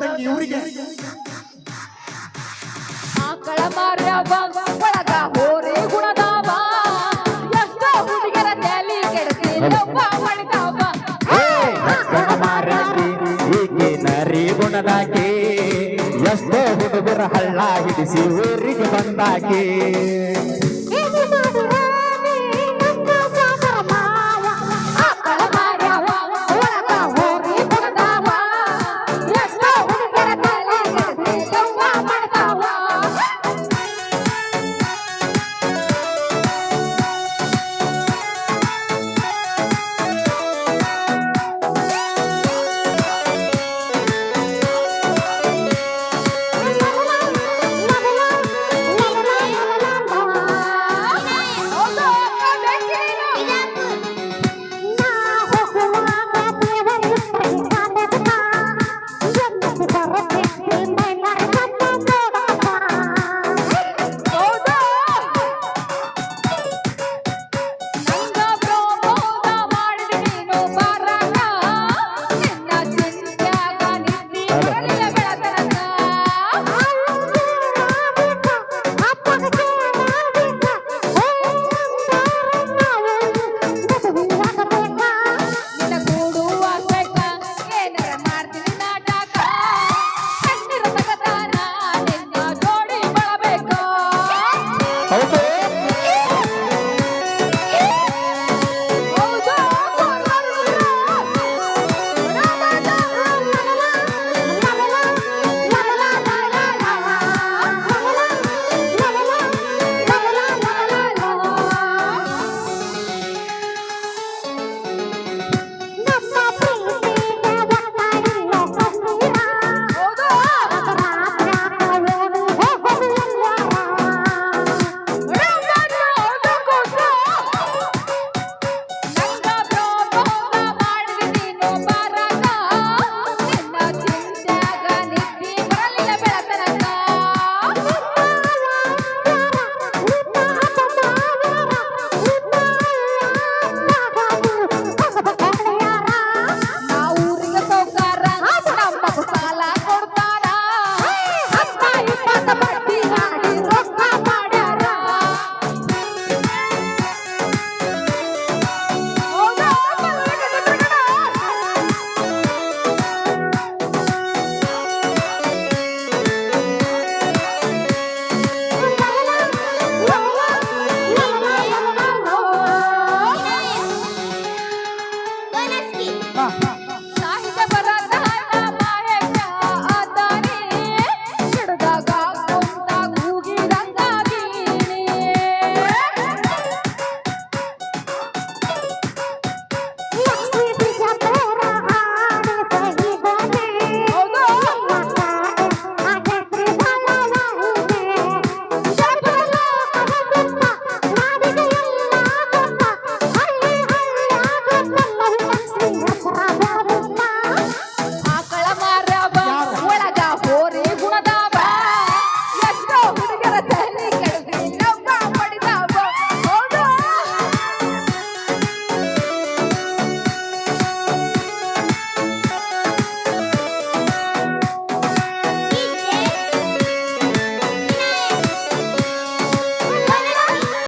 ತಂಗಿ ಇವ್ರಿಗೆ. ಆಕಳ ಮಾರ್ಯವ ಒಳಗ ಹೋರಿ ಗುಣದಾವ. ಎಷ್ಟೋ ಹುಡುಗರ ತಲೆ ಕೆಡಸಿ ಲವ್ವ ಮಾಡಿದಾವ ಆಕಳ ಮಾರಾಕಿ ಈಕೆ ನರಿ ಗುಣದಾಕಿ. ಎಷ್ಟೋ ಹುಡುಗರ ಹಳ್ಳ ಹಿಡಿಸಿ ಊರಿಗೆ ಬಂದಾಕಿ.